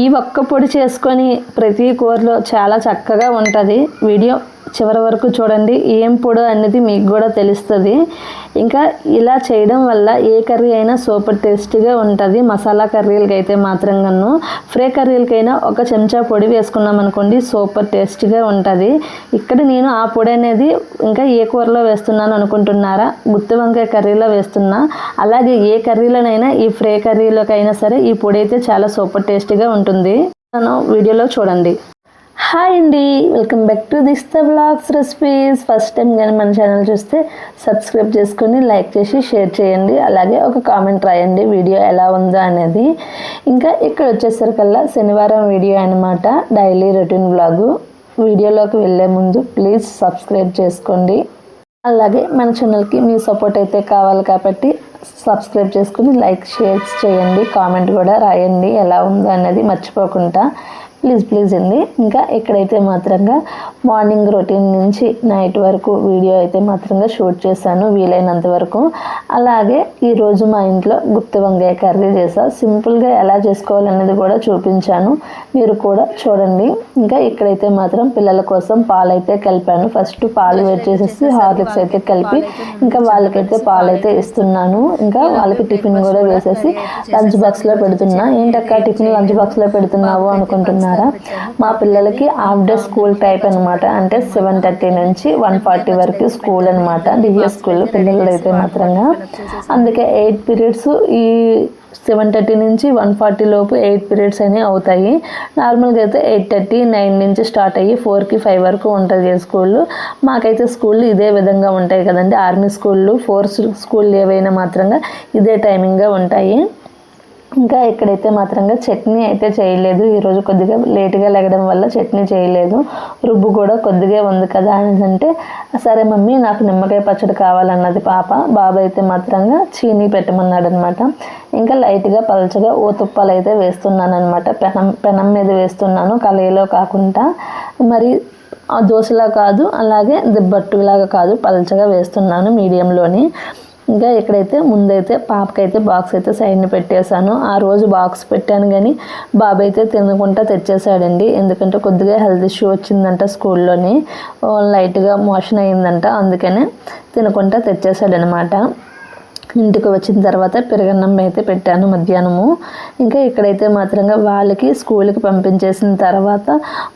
ఈ ఒక్క పొడి చేసుకొని ప్రతి కూరలో చాలా చక్కగా ఉంటుంది. వీడియో చివరి వరకు చూడండి ఏం పొడి అనేది మీకు కూడా తెలుస్తుంది. ఇంకా ఇలా చేయడం వల్ల ఏ కర్రీ అయినా సూపర్ టేస్టీగా ఉంటుంది. మసాలా కర్రీలకి అయితే మాత్రం కను ఫ్రై కర్రీలకైనా ఒక చెంచా పొడి వేసుకున్నాం అనుకోండి సూపర్ టేస్టీగా ఉంటుంది. ఇక్కడ నేను ఆ పొడి అనేది ఇంకా ఏ కూరలో వేస్తున్నాను అనుకుంటున్నారా? గుత్తి వంకాయ కర్రీలో వేస్తున్నా. అలాగే ఏ కర్రీలోనైనా ఈ ఫ్రై కర్రీలోకైనా సరే ఈ పొడి అయితే చాలా సూపర్ టేస్టీగా ఉంటుంది. మనం వీడియోలో చూడండి. హాయ్ అండి welcome back to this the blogs recipes. First time కానీ మన ఛానల్ చూస్తే సబ్స్క్రైబ్ చేసుకొని లైక్ చేసి షేర్ చేయండి. అలాగే ఒక కామెంట్ రాయండి వీడియో ఎలా ఉందో అనేది. ఇంకా ఇక్కడ వచ్చేసరికల్లా శనివారం వీడియో అనమాట డైలీ రొటీన్ బ్లాగు వీడియోలోకి వెళ్ళే ముందు ప్లీజ్ సబ్స్క్రైబ్ చేసుకోండి. అలాగే మన ఛానల్కి మీ సపోర్ట్ అయితే కావాలి కాబట్టి సబ్స్క్రైబ్ చేసుకుని లైక్ షేర్ చేయండి. కామెంట్ కూడా రాయండి ఎలా ఉందో అనేది మర్చిపోకుండా. ప్లీజ్ ప్లీజ్ అండి. ఇంకా ఇక్కడైతే మాత్రంగా మార్నింగ్ రొటీన్ నుంచి నైట్ వరకు వీడియో అయితే మాత్రంగా షూట్ చేశాను వీలైనంత వరకు. అలాగే ఈరోజు మా ఇంట్లో గుప్త వంకాయ కర్రీ చేసా. సింపుల్గా ఎలా చేసుకోవాలనేది కూడా చూపించాను. మీరు కూడా చూడండి. ఇంకా ఇక్కడైతే మాత్రం పిల్లల కోసం పాలు అయితే కలిపాను. ఫస్ట్ పాలు వేడి చేసేసి హార్లిక్స్ అయితే కలిపి ఇంకా వాళ్ళకైతే పాలు అయితే ఇస్తున్నాను. ఇంకా వాళ్ళకి టిఫిన్ కూడా వేసేసి లంచ్ బాక్స్లో పెడుతున్నా. ఏంటక్క టిఫిన్ లంచ్ బాక్స్లో పెడుతున్నావు అనుకుంటున్నాను అనుకుంటున్నారా మా పిల్లలకి ఆఫ్టర్ స్కూల్ టైప్ అనమాట అంటే సెవెన్ థర్టీ నుంచి వన్ ఫార్టీ వరకు స్కూల్ అనమాట డివిఎస్ స్కూల్లో పిల్లలు అయితే మాత్రంగా. అందుకే ఎయిట్ పీరియడ్స్ ఈ సెవెన్ థర్టీ నుంచి వన్ ఫార్టీ లోపు ఎయిట్ పీరియడ్స్ అనేవి అవుతాయి. నార్మల్గా అయితే ఎయిట్ థర్టీ నైన్ నుంచి స్టార్ట్ అయ్యి ఫోర్కి ఫైవ్ వరకు ఉంటుంది స్కూళ్ళు మాకైతే స్కూళ్ళు ఇదే విధంగా ఉంటాయి కదండి. ఆర్మీ స్కూళ్ళు ఫోర్స్ స్కూల్ ఏవైనా మాత్రంగా ఇదే టైమింగ్గా ఉంటాయి. ఇంకా ఇక్కడైతే మాత్రంగా చట్నీ అయితే చేయలేదు. ఈరోజు కొద్దిగా లేటుగా లెగడం వల్ల చట్నీ చేయలేదు. రుబ్బు కూడా కొద్దిగా ఉంది కదా అని అంటే సరే మమ్మీ నాకు నిమ్మకాయ పచ్చడి కావాలన్నది పాప. బాబు అయితే మాత్రంగా చీనీ పెట్టమన్నాడు అనమాట ఇంకా లైట్గా పలచగా ఊతుప్పాలు అయితే వేస్తున్నాను అనమాట పెనం పెనం మీద వేస్తున్నాను కలయిలో కాకుండా. మరి ఆ దోశలా కాదు అలాగే దిబ్బట్టులాగా కాదు పలచగా వేస్తున్నాను మీడియంలోని. ఇంకా ఇక్కడైతే ముందైతే పాపకైతే బాక్స్ అయితే సైడ్ని పెట్టేశాను. ఆ రోజు బాక్స్ పెట్టాను కానీ బాబు అయితే తినకుండా తెచ్చేసాడండి ఎందుకంటే కొద్దిగా హెల్త్ ఇష్యూ వచ్చిందంట స్కూల్లోని. లైట్గా మోషన్ అయిందంట అందుకనే తినకుండా తెచ్చేసాడనమాట ఇంటికి వచ్చిన తర్వాత పెరగన్నం అయితే పెట్టాను మధ్యాహ్నము. ఇంకా ఇక్కడైతే మాత్రంగా వాళ్ళకి స్కూల్కి పంపించేసిన తర్వాత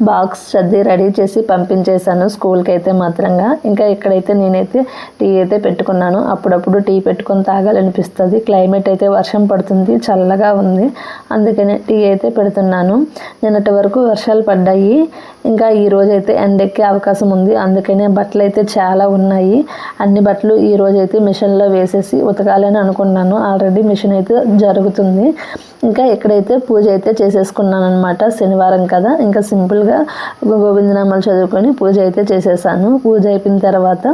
బాక్స్ సర్ది రెడీ చేసి పంపించేశాను స్కూల్కి అయితే మాత్రంగా. ఇంకా ఇక్కడైతే నేనైతే టీ అయితే పెట్టుకున్నాను. అప్పుడప్పుడు టీ పెట్టుకొని తాగాలనిపిస్తుంది. క్లైమేట్ అయితే వర్షం పడుతుంది చల్లగా ఉంది. అందుకనే టీ అయితే పెడుతున్నాను. నిన్నటి వరకు వర్షాలు పడ్డాయి. ఇంకా ఈ అయితే ఎండెక్కే అవకాశం ఉంది. అందుకనే బట్టలు అయితే చాలా ఉన్నాయి. అన్ని బట్టలు ఈ మిషన్లో వేసేసి ఉతక జరగాలని అనుకున్నాను. ఆల్రెడీ మిషన్ అయితే జరుగుతుంది. ఇంకా ఇక్కడైతే పూజ అయితే చేసేసుకున్నాను అనమాట శనివారం కదా. ఇంకా సింపుల్గా గోవిందనామాలు చదువుకొని పూజ అయితే చేసేసాను. పూజ అయిపోయిన తర్వాత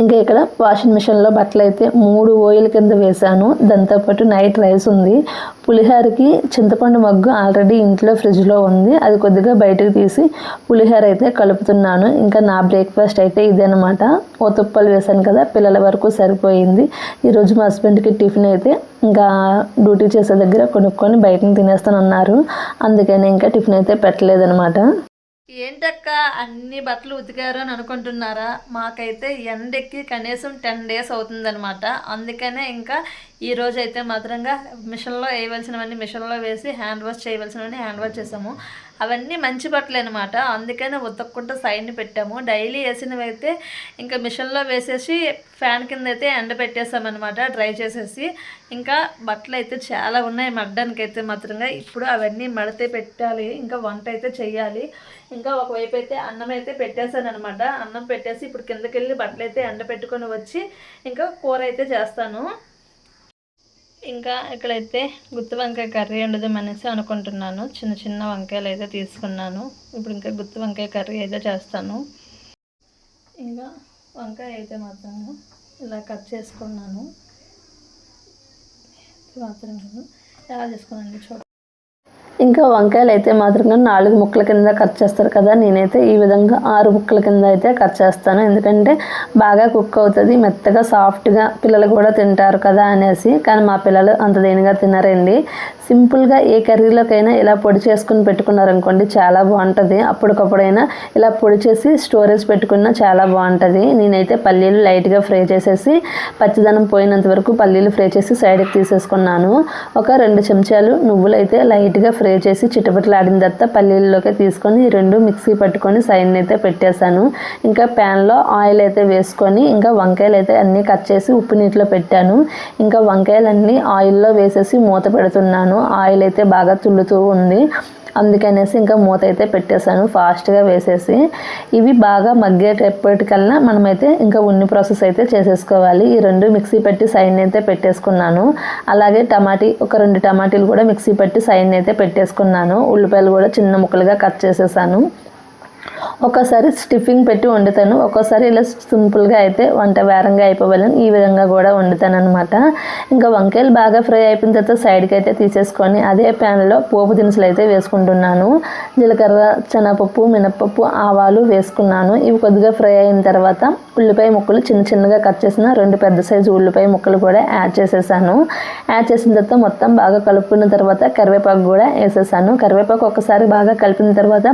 ఇంకా ఇక్కడ వాషింగ్ మిషన్లో బట్టలు అయితే మూడు ఓయిల్ కింద వేశాను. దాంతోపాటు నైట్ రైస్ ఉంది. పులిహోరకి చింతపండు మగ్గు ఆల్రెడీ ఇంట్లో ఫ్రిడ్జ్లో ఉంది. అది కొద్దిగా బయటకు తీసి పులిహోర అయితే కలుపుతున్నాను. ఇంకా నా బ్రేక్ఫాస్ట్ అయితే ఇదేనమాట ఓ తుప్పలు వేశాను కదా పిల్లల వరకు సరిపోయింది. ఈరోజు మా హస్బెండ్కి టిఫిన్ అయితే ఇంకా డ్యూటీ చేసే దగ్గర కొనుక్కొని బయటని తినేస్తానన్నారు. అందుకని ఇంకా టిఫిన్ అయితే పెట్టలేదనమాట ఏంటక్క అన్ని బట్టలు ఉతికారు అని అనుకుంటున్నారా? మాకైతే ఎండెక్కి కనీసం టెన్ డేస్ అవుతుందనమాట అందుకనే ఇంకా ఈ రోజు అయితే మాత్రంగా మిషన్లో వేయవలసినవన్నీ మిషన్లో వేసి హ్యాండ్ వాష్ చేయవలసినవన్నీ హ్యాండ్ వాష్ చేసాము. అవన్నీ మంచి బట్టలు అనమాట అందుకనే ఉతక్కుంటూ సైడ్ని పెట్టాము. డైలీ వేసినవి అయితే ఇంకా మిషన్లో వేసేసి ఫ్యాన్ కింద అయితే ఎండ పెట్టేసామన్నమాట డ్రై చేసేసి. ఇంకా బట్టలు అయితే చాలా ఉన్నాయి మడ్డానికి అయితే మాత్రంగా. ఇప్పుడు అవన్నీ మడితే పెట్టాలి ఇంకా వంట అయితే చేయాలి ఇంకా ఒకవైపు అయితే అన్నం అయితే పెట్టేశాను అనమాట అన్నం పెట్టేసి ఇప్పుడు కిందకెళ్ళి బట్టలు అయితే ఎండ పెట్టుకొని వచ్చి ఇంకా కూర అయితే చేస్తాను. ఇంకా ఇక్కడైతే గుత్తి వంకాయ కర్రీ ఉండదు అనేసి అనుకుంటున్నాను. చిన్న చిన్న వంకాయలు అయితే తీసుకున్నాను. ఇప్పుడు ఇంకా గుత్తి వంకాయ కర్రీ అయితే చేస్తాను. ఇంకా వంకాయ అయితే మాత్రం ఇలా కట్ చేసుకున్నాను. మాత్రం ఎలా చేసుకున్నాను చూడ. ఇంకా వంకాయలు అయితే మాత్రం నాలుగు ముక్కల కింద కట్ చేస్తారు కదా నేనైతే ఈ విధంగా ఆరు ముక్కల కింద అయితే కట్ చేస్తాను. ఎందుకంటే బాగా కుక్ అవుతుంది మెత్తగా సాఫ్ట్గా పిల్లలు కూడా తింటారు కదా అనేసి. కానీ మా పిల్లలు అంత దేనిగా తినరండి. సింపుల్గా ఏ కర్రీలోకైనా ఇలా పొడి చేసుకుని పెట్టుకున్నారనుకోండి చాలా బాగుంటుంది. అప్పటికప్పుడైనా ఇలా పొడి చేసి స్టోరేజ్ పెట్టుకున్నా చాలా బాగుంటుంది. నేనైతే పల్లీలు లైట్గా ఫ్రై చేసేసి పచ్చిదనం పోయినంత వరకు పల్లీలు ఫ్రై చేసి సైడ్కి తీసేసుకున్నాను. ఒక రెండు చెంచాలు నువ్వులు అయితే లైట్గా ఫ్రై చేసి చిటపట్లాడిన తర్వాత పల్లీల్లోకి తీసుకొని ఈ రెండు మిక్సీ పట్టుకొని సైన్ అయితే పెట్టేశాను. ఇంకా ప్యాన్లో ఆయిల్ అయితే వేసుకొని ఇంకా వంకాయలు అయితే అన్నీ కట్ చేసి ఉప్పు నీటిలో పెట్టాను. ఇంకా వంకాయలన్నీ ఆయిల్లో వేసేసి మూత పెడుతున్నాను. ఆయిల్ అయితే బాగా తుల్లుతూ ఉంది. అందుకనేసి ఇంకా మూత అయితే పెట్టేశాను ఫాస్ట్గా వేసేసి. ఇవి బాగా మగ్గేటప్పటికల్లా మనమైతే ఇంకా ఉన్ని ప్రాసెస్ అయితే చేసేసుకోవాలి. ఈ రెండు మిక్సీ పెట్టి సైడ్ని అయితే పెట్టేసుకున్నాను. అలాగే టమాటీ ఒక రెండు టమాటీలు కూడా మిక్సీ పెట్టి సైడ్ని అయితే పెట్టేసుకున్నాను. ఉల్లిపాయలు కూడా చిన్న ముక్కలుగా కట్ చేసేసాను. ఒక్కోసారి స్టిఫింగ్ పెట్టి వండుతాను. ఒక్కోసారి ఇలా సింపుల్గా అయితే వంట వేరంగా అయిపోవాలని ఈ విధంగా కూడా వండుతాను అనమాట ఇంకా వంకాయలు బాగా ఫ్రై అయిపోయిన తర్వాత సైడ్కి అయితే తీసేసుకొని అదే ప్యాన్లో పోపు దినుసులు అయితే వేసుకుంటున్నాను. జీలకర్ర శనగపప్పు మినప్పప్పు ఆవాలు వేసుకున్నాను. ఇవి కొద్దిగా ఫ్రై అయిన తర్వాత ఉల్లిపాయ ముక్కలు చిన్న చిన్నగా కట్ చేసిన రెండు పెద్ద సైజు ఉల్లిపాయ ముక్కలు కూడా యాడ్ చేసేసాను. యాడ్ చేసిన తర్వాత మొత్తం బాగా కలుపుకున్న తర్వాత కరివేపాకు కూడా వేసేసాను. కరివేపాకు ఒకసారి బాగా కలిపిన తర్వాత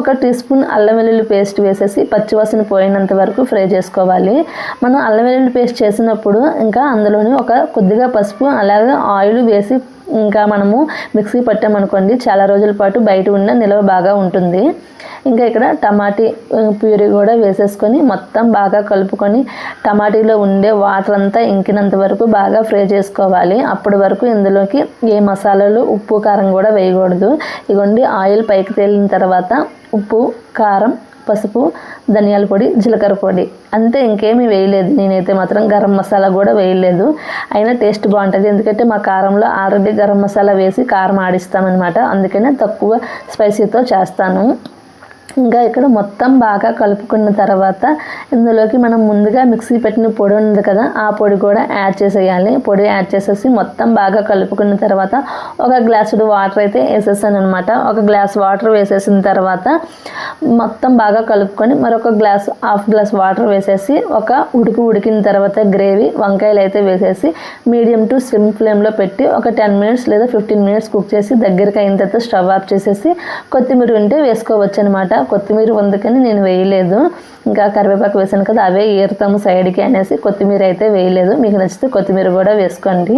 ఒక టీ స్పూన్ అల్లం అల్లం వెల్లుల్లి పేస్ట్ వేసేసి పచ్చివాసన పోయినంత వరకు ఫ్రై చేసుకోవాలి. మనం అల్లం వెల్లుల్లి పేస్ట్ చేసినప్పుడు ఇంకా అందులోని ఒక కొద్దిగా పసుపు అలాగే ఆయిల్ వేసి ఇంకా మనము మిక్సీ పట్టామనుకోండి చాలా రోజుల పాటు బయట ఉన్న నిల్వ బాగా ఉంటుంది. ఇంకా ఇక్కడ టమాటీ ప్యూరీ కూడా వేసేసుకొని మొత్తం బాగా కలుపుకొని టమాటీలో ఉండే వాటర్ అంతా ఇంకినంత వరకు బాగా ఫ్రై చేసుకోవాలి. అప్పటి వరకు ఇందులోకి ఏ మసాలాలు ఉప్పు కారం కూడా వేయకూడదు. ఇగోండి ఆయిల్ పైకి తేలిన తర్వాత ఉప్పు కారం పసుపు ధనియాల పొడి జీలకర్ర పొడి. అంతే ఇంకేమీ వేయలేదు. నేనైతే మాత్రం గరం మసాలా కూడా వేయలేదు. అయినా టేస్ట్ బాగుంటుంది. ఎందుకంటే మా కారంలో ఆల్రెడీ గరం మసాలా వేసి కారం ఆడిస్తామన్నమాట. అందుకనే తక్కువ స్పైసీతో చేస్తాను. ఇంకా ఇక్కడ మొత్తం బాగా కలుపుకున్న తర్వాత ఇందులోకి మనం ముందుగా మిక్సీ పెట్టిన పొడి ఉంది కదా ఆ పొడి కూడా యాడ్ చేసేయాలి. పొడి యాడ్ చేసేసి మొత్తం బాగా కలుపుకున్న తర్వాత ఒక గ్లాసుడు వాటర్ అయితే వేసేసాను అనమాట ఒక గ్లాస్ వాటర్ వేసేసిన తర్వాత మొత్తం బాగా కలుపుకొని మరొక గ్లాస్ హాఫ్ గ్లాస్ వాటర్ వేసేసి ఒక ఉడికి ఉడికిన తర్వాత గ్రేవీ వంకాయలు అయితే వేసేసి మీడియం టు స్లిమ్ ఫ్లేమ్లో పెట్టి ఒక టెన్ మినిట్స్ లేదా ఫిఫ్టీన్ మినిట్స్ కుక్ చేసి దగ్గరికి అయిన తర్వాత స్టవ్ ఆఫ్ చేసేసి కొత్తిమీర ఉంటే వేసుకోవచ్చు అనమాట కొత్తిమీర ఉందుకని నేను వేయలేదు. ఇంకా కరివేపాకు వేసాను కదా అవే ఏరుతాము సైడ్కి అనేసి కొత్తిమీర అయితే వేయలేదు. మీకు నచ్చితే కొత్తిమీర కూడా వేసుకోండి.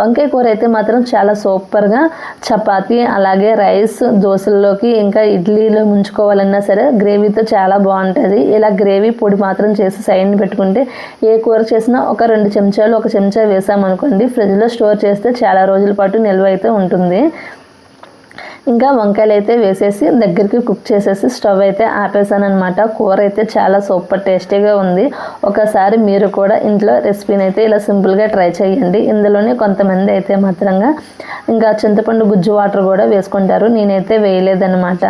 వంకాయ కూర అయితే మాత్రం చాలా సూపర్గా చపాతి అలాగే రైస్ దోశల్లోకి ఇంకా ఇడ్లీలో ముంచుకోవాలన్నా సరే గ్రేవీతో చాలా బాగుంటుంది. ఇలా గ్రేవీ పొడి మాత్రం చేసి సైడ్ని పెట్టుకుంటే ఏ కూర చేసినా ఒక రెండు చెంచాలు ఒక చెంచా వేసామనుకోండి ఫ్రిడ్జ్లో స్టోర్ చేస్తే చాలా రోజుల పాటు నిల్వ అయితే ఉంటుంది. ఇంకా వంకాయలు అయితే వేసేసి దగ్గరికి కుక్ చేసేసి స్టవ్ అయితే ఆపేసాను అనమాట కూర అయితే చాలా సూపర్ టేస్టీగా ఉంది. ఒకసారి మీరు కూడా ఇంట్లో రెసిపీని అయితే ఇలా సింపుల్గా ట్రై చేయండి. ఇందులోనే కొంతమంది అయితే మాత్రంగా ఇంకా చింతపండు గుజ్జు వాటర్ కూడా వేసుకుంటారు. నేనైతే వేయలేదన్నమాట.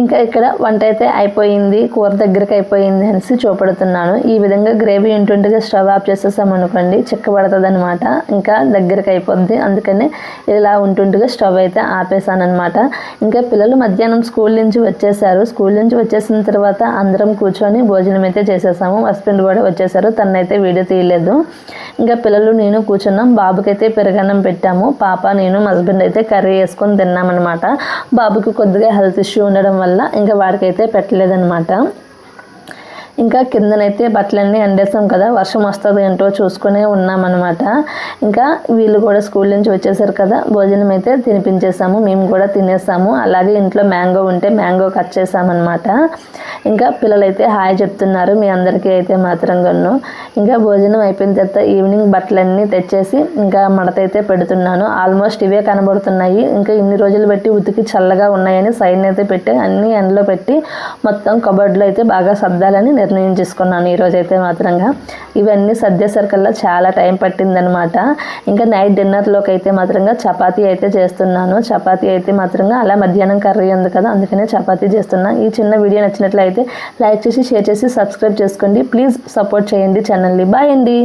ఇంకా ఇక్కడ వంట అయితే అయిపోయింది కూర దగ్గరికి అయిపోయింది అనేసి చూపెడుతున్నాను. ఈ విధంగా గ్రేవీ ఉంటుండగా స్టవ్ ఆఫ్ చేసేసాం అనుకోండి చిక్కబడుతుంది అనమాట ఇంకా దగ్గరికి అయిపోద్ది. అందుకనే ఇలా ఉంటుండగా స్టవ్ అయితే ఆపేసాను ఇంకా పిల్లలు మధ్యాహ్నం స్కూల్ నుంచి వచ్చేసారు. స్కూల్ నుంచి వచ్చేసిన తర్వాత అందరం కూర్చొని భోజనం అయితే చేసేసాము. హస్బెండ్ కూడా వచ్చేసారు. తనైతే వీడియో తీయలేదు. ఇంకా పిల్లలు నేను కూర్చున్నాం. బాబుకైతే పెరగన్నం పెట్టాము. పాప నేను హస్బెండ్ అయితే కర్రీ వేసుకొని తిన్నామన్నమాట. బాబుకి కొద్దిగా హెల్త్ ఇష్యూ ఉండడం వల్ల ఇంకా వాడికైతే పెట్టలేదనమాట ఇంకా కిందనైతే బట్టలన్నీ ఎండేసాం కదా వర్షం వస్తుంది ఏంటో చూసుకునే ఉన్నామన్నమాట. ఇంకా వీళ్ళు కూడా స్కూల్ నుంచి వచ్చేసారు కదా భోజనం అయితే తినిపించేసాము మేము కూడా తినేసాము. అలాగే ఇంట్లో మ్యాంగో ఉంటే మ్యాంగో కట్ చేసామన్నమాట. ఇంకా పిల్లలైతే హాయ్ చెప్తున్నారు మీ అందరికీ అయితే మాత్రం గన్ను ఇంకా భోజనం అయిపోయిన తర్వాత ఈవినింగ్ బట్టలన్నీ తెచ్చేసి ఇంకా మడత అయితే పెడుతున్నాను. ఆల్మోస్ట్ ఇవే కనబడుతున్నాయి. ఇంకా ఇన్ని రోజులు పెట్టి ఉతికి చల్లగా ఉన్నాయని సైన్ అయితే పెట్టి అన్ని ఎండలో పెట్టి మొత్తం కబర్డ్లో అయితే బాగా సర్దాలని నిర్ణయం తీసుకున్నాను ఈరోజు అయితే మాత్రంగా. ఇవన్నీ సర్దేసరికల్లా చాలా టైం పట్టిందనమాట ఇంకా నైట్ డిన్నర్లోకి అయితే మాత్రంగా చపాతీ అయితే చేస్తున్నాను. చపాతీ అయితే మాత్రంగా అలా మధ్యాహ్నం కర్రీ ఉంది కదా అందుకనే చపాతీ చేస్తున్నా. ఈ చిన్న వీడియో నచ్చినట్లయితే లైక్ చేసి షేర్ చేసి సబ్స్క్రైబ్ చేసుకోండి. ప్లీజ్ సపోర్ట్ చేయండి ఛానల్ని. బాయ్ అండి.